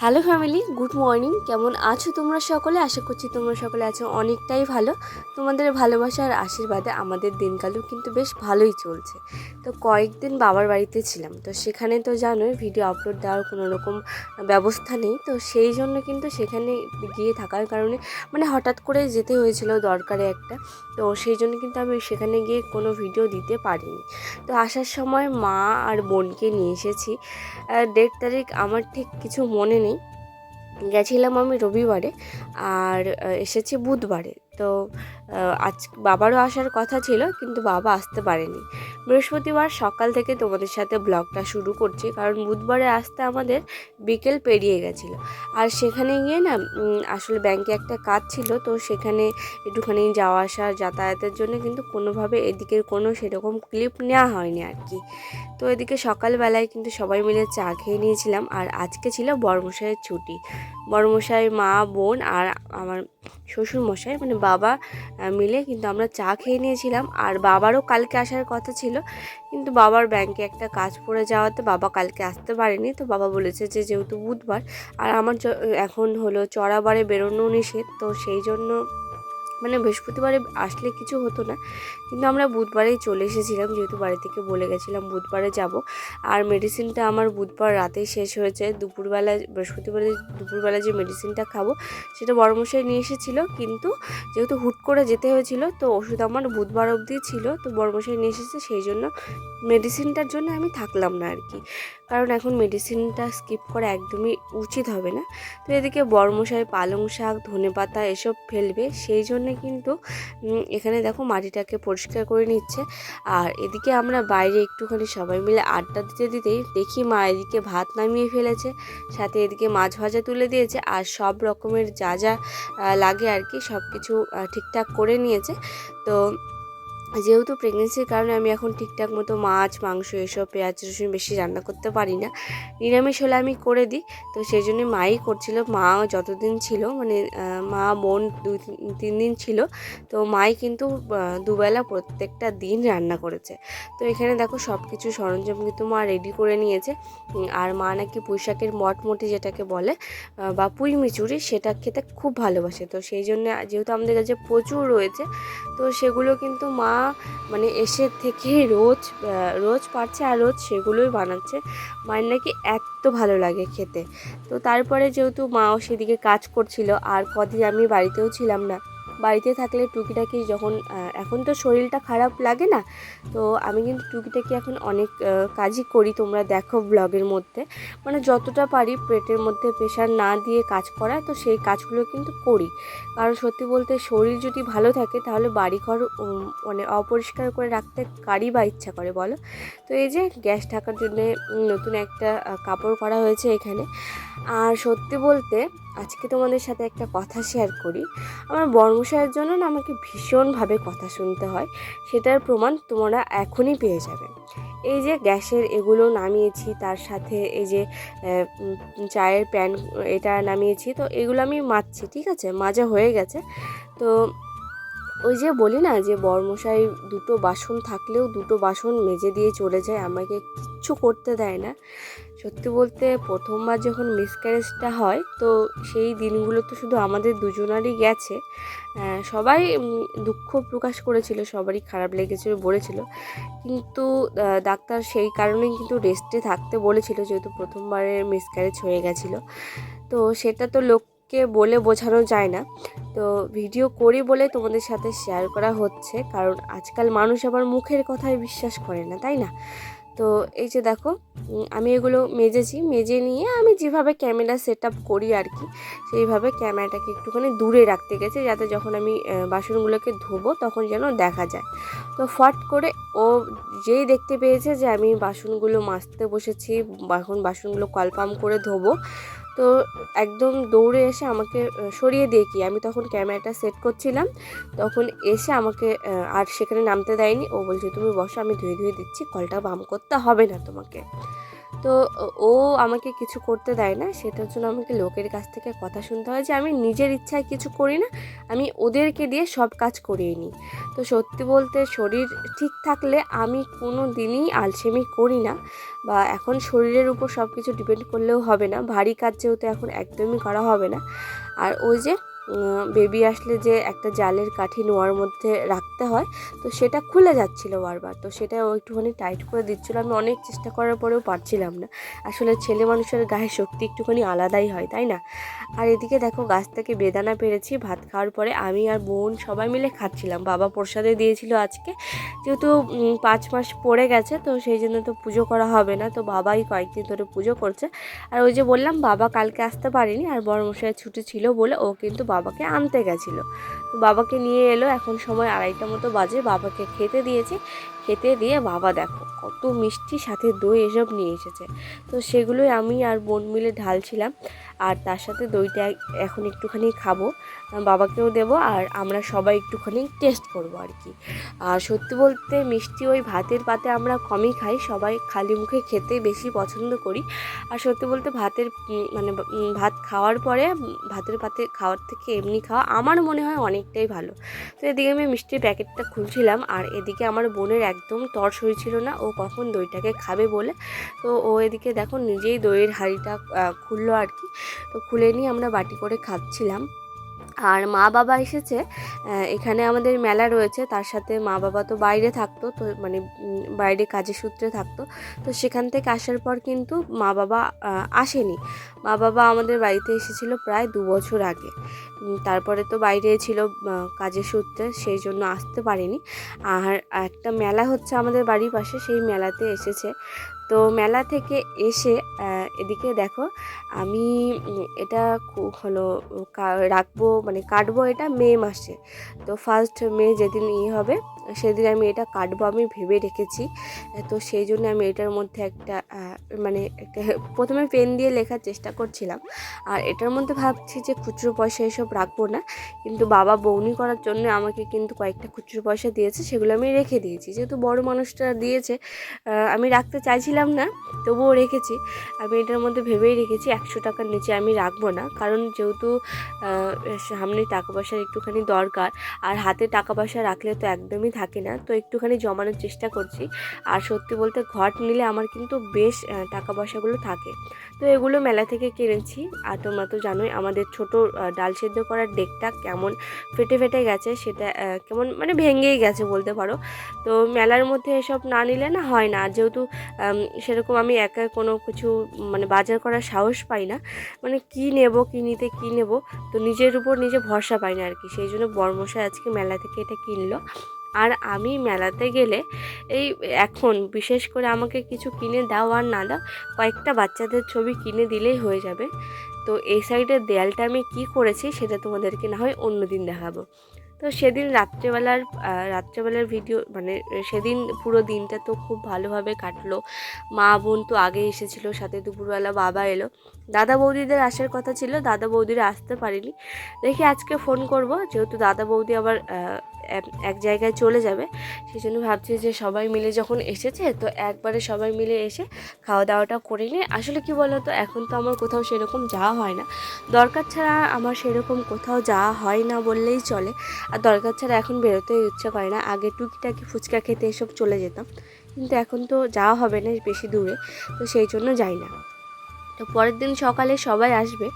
Hello family good morning কেমন আছো তোমরা সকলে? আশা করছি তোমরা সকলে আছো অনেকটাই ভালো। তোমাদের ভালোবাসা আর আশীর্বাদে আমাদের দিনকালও কিন্তু বেশ ভালোই চলছে। তো কয়েকদিন বাবার বাড়িতে ছিলাম। তো সেখানে তো জানোই ভিডিও আপলোড দেওয়ার কোনো রকম ব্যবস্থা নেই। তো সেই জন্য কিন্তু সেখানে গিয়ে থাকার কারণে মানে হঠাৎ করে যেতে হয়েছিল দরকারে একটা। তো সেই জন্য কিন্তু আমি সেখানে গিয়ে কোনো ভিডিও দিতে পারিনি। তো আসার সময় মা আর বোনকে নিয়ে এসেছি। ডেট তারিখ আমার ঠিক কিছু মনে নেই। গেছিলাম আমি রবিবারে আর এসেছি বুধবারে। তো আজ বাবারও আসার কথা ছিল, কিন্তু বাবা আসতে পারেনি। বৃহস্পতিবার সকাল থেকে তোমাদের সাথে ব্লগটা শুরু করছি, কারণ বুধবারে আসতে আমাদের বিকেল পেরিয়ে গেছিল। আর সেখানে গিয়ে না আসলে ব্যাংকে একটা কাজ ছিল, তো সেখানে একটুখানি যাওয়া আসা, যাতায়াতের জন্য কিন্তু কোনোভাবে এদিকের কোনো সেরকম ক্লিপ নেওয়া হয়নি আর কি। তো এদিকে সকালবেলায় কিন্তু সবাই মিলে চা খেয়ে নিয়েছিলাম, আর আজকে ছিল বড়মশাইয়ের ছুটি। বড়মশাই মা, বোন আর আমার শ্বশুর মশাই মানে বাবা মিলে কিন্তু আমরা চা খেয়ে নিয়েছিলাম। আর বাবারও কালকে আসার কথা ছিল। কিন্তু বাবার ব্যাংকে একটা কাজ পড়ে যাওয়াতে বাবা কালকে আসতে পারেনি। তো বাবা বলেছে যে, যেহেতু বুধবার, আর আমার এখন হলো চড়াবারে বেরোনো নিষেধ। তো সেই জন্য মানে বৃহস্পতিবারে আসলে কিছু হতো না। কিন্তু আমরা বুধবারেই চলে এসেছিলাম, যেহেতু বাড়ি থেকে বলে গেছিলাম বুধবারে যাব। আর মেডিসিনটা আমার বুধবার রাতেই শেষ হয়েছে। দুপুরবেলা, বৃহস্পতিবারে দুপুরবেলা যে মেডিসিনটা খাব, সেটা বড়মশাই নিয়ে এসেছিল। কিন্তু যেহেতু হুট করে যেতে হয়েছিল, তো ওষুধ আমার বুধবার অবধি ছিল, তো বড়মশাই নিয়ে এসেছে। সেই জন্য মেডিসিনটার জন্য আমি থাকলাম না আর কি। কারণ এখন মেডিসিনটা স্কিপ করা একদমই উচিত হবে না। তো এদিকে বড়মশাই পালং শাক ধনে পাতা এসব ফেলবে, সেই জন্যে কিন্তু এখানে দেখো মাটিটাকে পরিষ্কার করে নিচ্ছে। আর এদিকে আমরা বাইরে একটুখানি সবাই মিলে আড্ডা দিতে দিতেই দেখি মা এদিকে ভাত নামিয়ে ফেলেছে, সাথে এদিকে মাছ ভাজা তুলে দিয়েছে, আর সব রকমের যা যা লাগে আর কি সব কিছু ঠিকঠাক করে নিয়েছে। তো যেহেতু প্রেগনেন্সির কারণে আমি এখন ঠিকঠাক মতো মাছ, মাংস এসব পেঁয়াজ রসুন বেশি রান্না করতে পারি না। নিরামিষ হলে আমি করে দিই। তো সেই জন্য মাই করছিল। মা যতদিন ছিল মানে মা, বোন দুই, তিন- দিন ছিল, তো মাই কিন্তু দুবেলা প্রত্যেকটা দিন রান্না করেছে। তো এখানে দেখো সব কিছু সরঞ্জাম কিন্তু মা রেডি করে নিয়েছে। আর মা নাকি পুঁইশাকের মটমটি যেটাকে বলে বা পুঁই মিচুরি সেটা খেতে খুব ভালোবাসে। তো সেই জন্য যেহেতু আমাদের কাছে প্রচুর রয়েছে, তো সেগুলো কিন্তু মা মানে এসে থেকে রোজ রোজ পারছে আর রোজ সেগুলোই বানাচ্ছে। মায়ের নাকি এত ভালো লাগে খেতে। তো তারপরে যেহেতু মাও সেদিকে কাজ করছিল, আর কদিন আমি বাড়িতেও ছিলাম না বাড়িতে থাকলে টুকিটাকি যখন এখন তো শরীরটা খারাপ লাগে না, তো আমি কিন্তু টুকিটাকি এখন অনেক কাজই করি তোমরা দেখো ব্লগের মধ্যে। মানে যতটা পারি পেটের মধ্যে প্রেশার না দিয়ে কাজ করা, তো সেই কাজগুলো কিন্তু করি। কারণ সত্যি বলতে শরীর যদি ভালো থাকে তাহলে বাড়িঘর মানে অপরিষ্কার করে রাখতে কারই বা ইচ্ছা করে বলো? তো এই যে গ্যাস ঢাকার জন্য নতুন একটা কাপড় করা হয়েছে এখানে। আর সত্যি বলতে আজকে তোমাদের সাথে একটা কথা শেয়ার করি। আমার বর্মশায়ের জন্য না আমাকে ভীষণভাবে কথা শুনতে হয়। সেটার প্রমাণ তোমরা এখনই পেয়ে যাবে। এই যে গ্যাসের এগুলো নামিয়েছি, তার সাথে এই যে চায়ের প্যান এটা নামিয়েছি, তো এগুলো আমি মাজছি, ঠিক আছে? মাজা হয়ে গেছে। তো ওই যে বলি না যে বর্মশাই দুটো বাসন থাকলেও দুটো বাসন মেজে দিয়ে চলে যায়। আমাকে কিচ্ছু করতে দেয় না। সত্যি বলতে প্রথমবার যখন মিসক্যারেজটা হয়, তো সেই দিনগুলো তো শুধু আমাদের দুজনারই গেছে। সবাই দুঃখ প্রকাশ করেছিল, সবারই খারাপ লেগেছিল বলেছিল। কিন্তু ডাক্তার সেই কারণেই কিন্তু রেস্টে থাকতে বলেছিল, যেহেতু প্রথমবারের মিসক্যারেজ হয়ে গেছিল। তো সেটা তো লোককে বলে বোঝানো যায় না। তো ভিডিও করি বলে তোমাদের সাথে শেয়ার করা হচ্ছে, কারণ আজকাল মানুষ আবার মুখের কথায় বিশ্বাস করে না, তাই না? তো এই যে দেখো আমি এগুলো মেজেছি, মেজে নিয়ে আমি যেভাবে ক্যামেরা সেট আপ করি আর কি, সেইভাবে ক্যামেরাটাকে একটুখানি দূরে রাখতে গেছে যাতে যখন আমি বাসনগুলোকে ধোবো তখন যেন দেখা যায়। তো ফট করে ও যেই দেখতে পেয়েছে যে আমি বাসনগুলো মাজতে বসেছি, এখন বাসনগুলো কলপাম করে ধোবো তো একদম দৌড়ে এসে আমাকে সরিয়ে দিয়ে কি, আমি তখন ক্যামেরাটা সেট করছিলাম। তখন এসে আমাকে আর সেখানে নামতে দেয়নি। ও বলছে, তুমি বসো, আমি ধুয়ে ধুয়ে দিচ্ছি, কলটা বাম করতে হবে না তোমাকে। তো ও আমাকে কিছু করতে দেয় না। সেটার জন্য আমাকে লোকের কাছ থেকে কথা শুনতে হয় যে, আমি নিজের ইচ্ছায় কিছু করি না, আমি ওদেরকে দিয়ে সব কাজ করিয়ে নিই। তো সত্যি বলতে শরীর ঠিক থাকলে আমি কোনো দিনই আলসেমি করি না বা এখন শরীরের উপর সব কিছু ডিপেন্ড করলেও হবে না। ভারী কাজ যেহেতু এখন একদমই করা হবে না। আর ওই যে বেবি আসলে যে একটা জালের কাঠি নোয়ার মধ্যে রাখতে হয়, তো সেটা খুলে যাচ্ছিল বারবার। তো সেটা ও একটুখানি টাইট করে দিচ্ছিল। আমি অনেক চেষ্টা করার পরেও পারছিলাম না। আসলে ছেলে মানুষের গায়ে শক্তি একটুখানি আলাদাই হয়, তাই না? আর এদিকে দেখো গাছ থেকে বেদানা পেরেছি, ভাত খাওয়ার পরে আমি আর বোন সবাই মিলে খাচ্ছিলাম। বাবা প্রসাদে দিয়েছিল আজকে। যেহেতু পাঁচ মাস পড়ে গেছে, তো সেই জন্য তো পুজো করা হবে না। তো বাবাই কয়েকদিন ধরে পুজো করছে। আর ওই যে বললাম, বাবা কালকে আসতে পারেনি, আর বড় মশাইয়ের ছুটি ছিল বলে ও কিন্তু বাবাকে আনতে গেছিল। তো বাবাকে নিয়ে এলো, এখন সময় আড়াইটা মতো বাজে। বাবাকে খেতে দিয়েছি। খেতে দিয়ে বাবা দেখো কত মিষ্টি সাথে দই এসব নিয়ে এসেছে। তো সেগুলোই আমি আর বোন মিলে ঢালছিলাম। আর তার সাথে দইটা এখন একটুখানি খাব। বাবাকেও দেবো আর আমরা সবাই একটুখানি টেস্ট করব আর কি। আর সত্যি বলতে মিষ্টি ওই ভাতের পাতে আমরা কমই খাই, সবাই খালি মুখে খেতে বেশি পছন্দ করি। আর সত্যি বলতে ভাতের মানে ভাত খাওয়ার পরে, ভাতের পাতে খাওয়ার থেকে এমনি খাওয়া আমার মনে হয় অনেকটাই ভালো। তো এদিকে আমি মিষ্টির প্যাকেটটা খুলছিলাম আর এদিকে আমার বোনের একদম তর্স হয়েছিল না, ও কখন দইটাকে খাবে বলে। তো ও এদিকে দেখো নিজেই দইয়ের হাঁড়িটা খুললো আর কি। তো খুলে নিয়ে আমরা বাটি করে খাচ্ছিলাম। আর মা বাবা এসেছে এখানে আমাদের মেলা রয়েছে, তার সাথে মা বাবা তো বাইরে থাকতো, তো মানে বাইরে কাজের সূত্রে থাকতো, তো সেখান থেকে আসার পর কিন্তু মা বাবা আসেনি। মা বাবা আমাদের বাড়িতে এসেছিল প্রায় দু বছর আগে। তারপরে তো বাইরে ছিল কাজের সূত্রে, সেই জন্য আসতে পারেনি। আর একটা মেলা হচ্ছে আমাদের বাড়ির পাশে, সেই মেলাতে এসেছে। তো মেলা থেকে এসে এদিকে দেখো, আমি এটা হলো রাখব মানে কাটবো এটা মে মাসে। তো ফার্স্ট মে যেদিন ইয়ে হবে, সেদিন আমি এটা কাটবো আমি ভেবে রেখেছি। তো সেই জন্য আমি এটার মধ্যে একটা মানে একটা, প্রথমে পেন দিয়ে লেখার চেষ্টা করছিলাম। আর এটার মধ্যে ভাবছি যে খুচরো পয়সা এসব রাখব না। কিন্তু বাবা বৌনি করার জন্য আমাকে কিন্তু কয়েকটা খুচরো পয়সা দিয়েছে, সেগুলো আমি রেখে দিয়েছি। যেহেতু বড় মানুষটা দিয়েছে আমি রাখতে চাইছিলাম না, তবুও রেখেছি। আমি এটার মধ্যে ভেবেই রেখেছি একশো টাকার নিচে আমি রাখব না, কারণ যেহেতু সামনে টাকা পয়সার একটুখানি দরকার, আর হাতে টাকা পয়সা রাখলে তো একদমই থাকে না। তো একটুখানি জমানোর চেষ্টা করছি। আর সত্যি বলতে ঘট নিলে আমার কিন্তু বেশ টাকা পয়সাগুলো থাকে। তো এগুলো মেলা থেকে কিনেছি। আর তোমরা তো জানোই আমাদের ছোট ডাল সেদ্ধ করার ডেকটা কেমন ফেটে ফেটে গেছে সেটা কেমন মানে ভেঙেই গেছে বলতে পারো। তো মেলার মধ্যে এসব না নিলে না হয় না। আর যেহেতু সেরকম আমি একা কোনো কিছু মানে বাজার করার সাহস পাই না মানে কি নেব, কি নিতে, কি নেব, তো নিজের উপর নিজে ভরসা পাই না আর কি। সেই জন্য বর্মশাই আজকে মেলা থেকে এটা কিনলো। আর আমি মেলাতে গেলে এই এখন বিশেষ করে আমাকে কিছু কিনে দাও আর না দাও, কয়েকটা বাচ্চাদের ছবি কিনে দিলেই হয়ে যাবে। তো এই সাইডের দেয়ালটা আমি কি করেছি সেটা তোমাদেরকে না হয় অন্য দিন দেখাবো। তো সেদিন রাত্রেবেলার রাত্রেবেলার ভিডিও মানে সেদিন পুরো দিনটা তো খুব ভালোভাবে কাটলো। মা বোন তো আগে এসেছিল, সাথে দুপুরবেলা বাবা এলো। দাদা বৌদিদের আসার কথা ছিল, দাদা বৌদিরা আসতে পারেনি। দেখি আজকে ফোন করব, যেহেতু দাদা বৌদি আবার এক- জায়গায় চলে যাবে। সেই জন্য ভাবছি যে সবাই মিলে যখন এসেছে, তো একবারে সবাই মিলে এসে খাওয়া দাওয়াটা করে নিই আসলে কি বলো তো এখন তো আমার কোথাও সেরকম যাওয়া হয় না। দরকার ছাড়া আমার সেরকম কোথাও যাওয়া হয় না বললেই চলে। আর দরকার ছাড়া এখন বেরোতে ইচ্ছে করে না। আগে টুকিটাকি ফুচকা খেতে এসব চলে যেতাম। কিন্তু এখন তো যাওয়া হবে না বেশি দূরে, তো সেই জন্য যাই না। তো পরের দিন সকালে সবাই আসবে।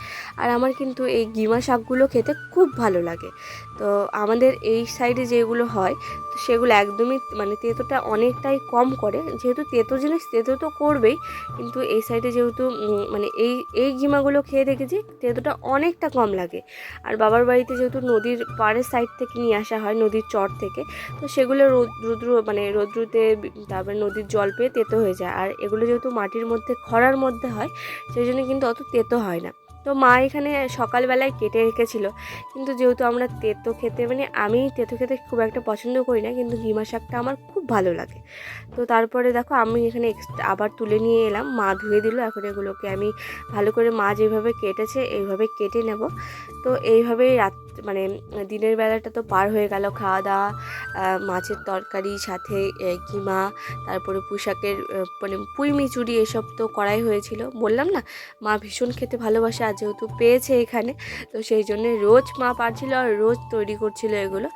আর আমার কিন্তু এই গিমা শাকগুলো খেতে খুব ভালো লাগে। তো আমাদের এই সাইডে যেগুলো হয়, তো সেগুলো একদমই মানে তেঁতোটা অনেকটাই কম করে। যেহেতু তেঁতো জিনিস, তেঁতো তো করবেই। কিন্তু এই সাইডে যেহেতু মানে এই এই গিমাগুলো খেয়ে দেখেছি, তেঁতোটা অনেকটা কম লাগে। আর বাবার বাড়িতে যেহেতু নদীর পাড়ের সাইড থেকে নিয়ে আসা হয়, নদীর চর থেকে, তো সেগুলো রোদ, রুদ্র মানে রৌদ্রুতে, তারপরে নদীর জল পেয়ে তেতো হয়ে যায়। আর এগুলো যেহেতু মাটির মধ্যে, খরার মধ্যে হয় সেই জন্য কিন্তু অত তেতো হয় না। তো মা এখানে সকালবেলায় কেটে রেখেছিল। কিন্তু যেহেতু আমরা তেতো খেতে মানে আমি তেতো খেতে খুব একটা পছন্দ করি না, কিন্তু ঘিমা শাকটা আমার খুব ভালো লাগে। তো তারপরে দেখো আমি এখানে আবার তুলে নিয়ে এলাম, মা ধুয়ে দিল, এখন এগুলোকে আমি ভালো করে মা যেভাবে কেটেছে এইভাবে কেটে নেব। তো এইভাবেই রাত মানে দিনের বেলাটা তো পার হয়ে গেল, খাওয়া দাওয়া মাছের তরকারি, সাথে কিমা, তারপরে পুঁশাকের মানে পুঁই মিচুরি এসব তো করাই হয়েছিল। বললাম না, মা ভীষণ খেতে ভালোবাসে যেহেতু পেয়েছে এখানে, তো সেই জন্য রোজ মা পারছিল আর রোজ তৈরি করছিল এগুলো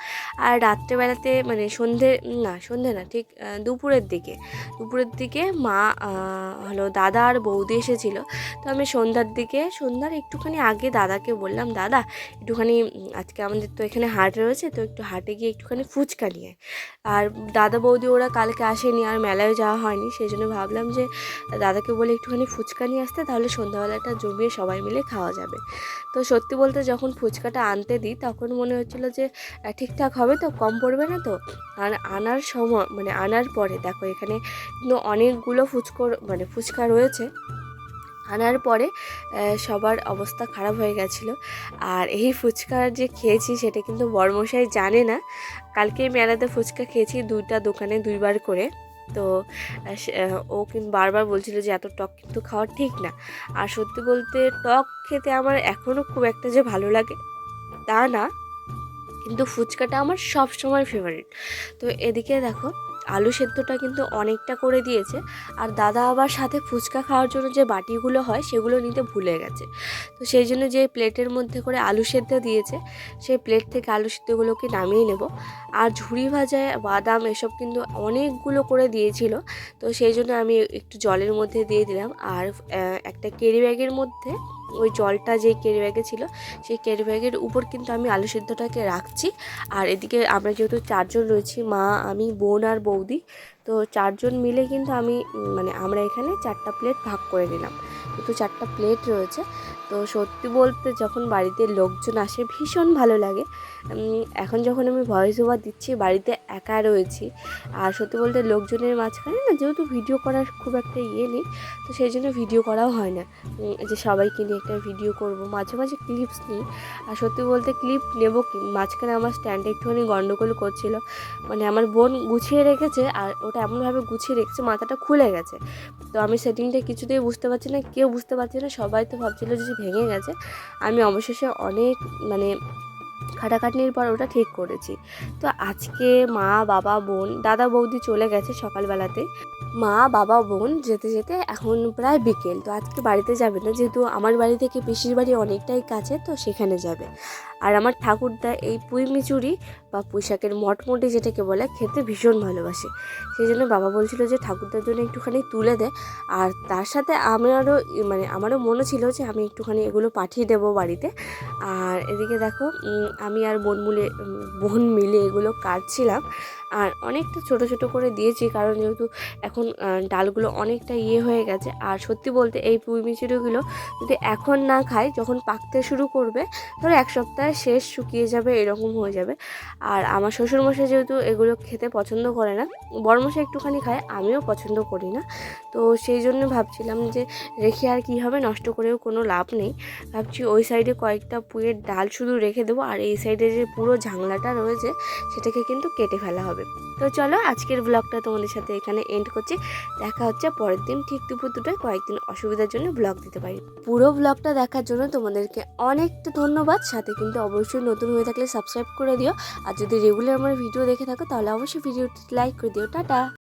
আর রাত্রেবেলাতে মানে সন্ধে, না সন্ধে না, ঠিক দুপুরের দিকে দুপুরের দিকে মা হলো দাদা আর বৌদি এসেছিল তো আমি সন্ধ্যার দিকে, সন্ধ্যার একটুখানি আগে দাদাকে বললাম, দাদা, একটুখানি, আজকে আমাদের তো এখানে হাট রয়েছে, তো একটু হাটে গিয়ে একটুখানি ফুচকা নিয়ে। আর দাদা বৌদি ওরা কালকে আসেনি, আর মেলায় যাওয়া হয়নি, সেই জন্য ভাবলাম যে দাদাকে বলে একটুখানি ফুচকা নিয়ে আসতে, তাহলে সন্ধ্যাবেলাটা জমিয়ে সবাই মিলে খাওয়া যাবে। তো সত্যি বলতে যখন ফুচকাটা আনতে দিই, তখন মনে হচ্ছিল যে ঠিকঠাক হবে তো, কম পড়বে না তো? আর আনার সময় মানে আনার পরে, দেখো এখানে কিন্তু অনেকগুলো ফুচকো মানে ফুচকা রয়েছে। আনার পরে সবার অবস্থা খারাপ হয়ে গেছিল। আর এই ফুচকা যে খেয়েছি, সেটা কিন্তু বড়মশাই জানে না। কালকে মেলাতে ফুচকা খেয়েছি দুইটা দোকানে দুইবার করে। তো ও কিন্তু বারবার বলছিল যে এত টক কিন্তু খাওয়া ঠিক না। আর সত্যি বলতে টক খেতে আমার এখনও খুব একটা যে ভালো লাগে তা না, কিন্তু ফুচকাটা আমার সব সময় ফেভারিট তো এদিকে দেখো আলু সেদ্ধটা কিন্তু অনেকটা করে দিয়েছে। আর দাদা আবার সাথে ফুচকা খাওয়ার জন্য যে বাটিগুলো হয়, সেগুলো নিতে ভুলে গেছে। তো সেই জন্য যে প্লেটের মধ্যে করে আলু সেদ্ধ দিয়েছে, সেই প্লেট থেকে আলু সেদ্ধগুলোকে নামিয়ে নেব। আর ঝুড়ি ভাজায় বাদাম এসব কিন্তু অনেকগুলো করে দিয়েছিল। তো সেই জন্য আমি একটু জলের মধ্যে দিয়ে দিলাম। আর একটা কেরি ব্যাগের মধ্যে ওই জলটা যে ক্যারি ব্যাগে ছিল, সেই কেরি ব্যাগের উপর কিন্তু আমি আলু সিদ্ধটাকে রাখছি। আর এদিকে আমরা যেহেতু চারজন রয়েছি, মা, আমি, বোন আর বৌদি, তো চারজন মিলে কিন্তু আমি মানে আমরা এখানে চারটা প্লেট ভাগ করে নিলাম। কিন্তু চারটা প্লেট রয়েছে তো সত্যি বলতে যখন বাড়িতে লোকজন আসে, ভীষণ ভালো লাগে। এখন যখন আমি ভয়েস ওভার দিচ্ছি, বাড়িতে একা রয়েছি, আর সত্যি বলতে লোকজনের মাঝখানে না যেহেতু ভিডিও করার খুব একটা ইয়ে নেই, তো সেই জন্য ভিডিও করাও হয় না। যে সবাইকে নিয়ে একটা ভিডিও করব, মাঝে মাঝে ক্লিপস নিই, আর সত্যি বলতে ক্লিপ নেব কি, মাঝখানে আমার স্ট্যান্ডে একটুখানি গন্ডগোল করছিল। মানে আমার বোন গুছিয়ে রেখেছে, আর ওটা এমনভাবে গুছিয়ে রেখেছে, মাথাটা খুলে গেছে। তো আমি সেটিংটা কিছুতেই বুঝতে পারছি না, কেউ বুঝতে পারছি না, সবাই তো ভাবছিল যে ভেঙে গেছে। আমি অবশেষে অনেক মানে খাটাখাটনির পর ওটা ঠিক করেছি। তো আজকে মা, বাবা, বোন, দাদা, বৌদি চলে গেছে সকালবেলাতে। মা, বাবা, বোন যেতে যেতে এখন প্রায় বিকেল। তো আজকে বাড়িতে যাবে না, যেহেতু আমার বাড়ি থেকে পিসির বাড়ি অনেকটাই কাছে, তো সেখানে যাবে। আর আমার ঠাকুরদা এই পুঁই মিচুরি বা পুঁইশাকের মটমটি যেটাকে বলে, খেতে ভীষণ ভালোবাসে। সেই জন্য বাবা বলছিল যে ঠাকুরদার জন্য একটুখানি তুলে দে। আর তার সাথে আমারও মানে আমারও মনে ছিল যে আমি একটুখানি এগুলো পাঠিয়ে দেবো বাড়িতে। আর এদিকে দেখো আমি আর বোন মিলে বোন মিলে এগুলো কাটছিলাম। আর অনেকটা ছোট ছোট করে দিয়েছি, কারণ যেহেতু এখন ডালগুলো অনেকটা ইয়ে হয়ে গেছে। আর সত্যি বলতে এই পুঁই মিচুরিগুলো যদি এখন না খাই, যখন পাকতে শুরু করবে, ধরো এক সপ্তাহে শেষ শুকিয়ে যাবে, এরকম হয়ে যাবে। আর আমার শ্বশুরমশাই যেহেতু এগুলো খেতে পছন্দ করে না বড়মশাই একটুখানি খায়, আমিও পছন্দ করি না। তো সেই জন্য ভাবছিলাম যে রেখে আর কী হবে, নষ্ট করেও কোনো লাভ নেই। ভাবছি ওই সাইডে কয়েকটা পুয়ের ডাল শুধু রেখে দেবো, আর এই সাইডে যে পুরো ঝাংলাটা রয়েছে, সেটাকে কিন্তু কেটে ফেলা হবে। তো চলো আজকের ব্লগটা তোমাদের সাথে এখানে এন্ড করছি। দেখা হচ্ছে পরের দিন, ঠিক দুপুর দুটোয় কয়েকদিন অসুবিধার জন্য ব্লগ দিতে পারি। পুরো ব্লগটা দেখার জন্য তোমাদেরকে অনেকটা ধন্যবাদ, সাথে কিন্তু অবশ্যই নতুন হয়ে থাকলে সাবস্ক্রাইব করে দিও। আর যদি রেগুলার আমার ভিডিও দেখে থাকো, তাহলে অবশ্যই ভিডিওটি লাইক করে দিও। টাটা!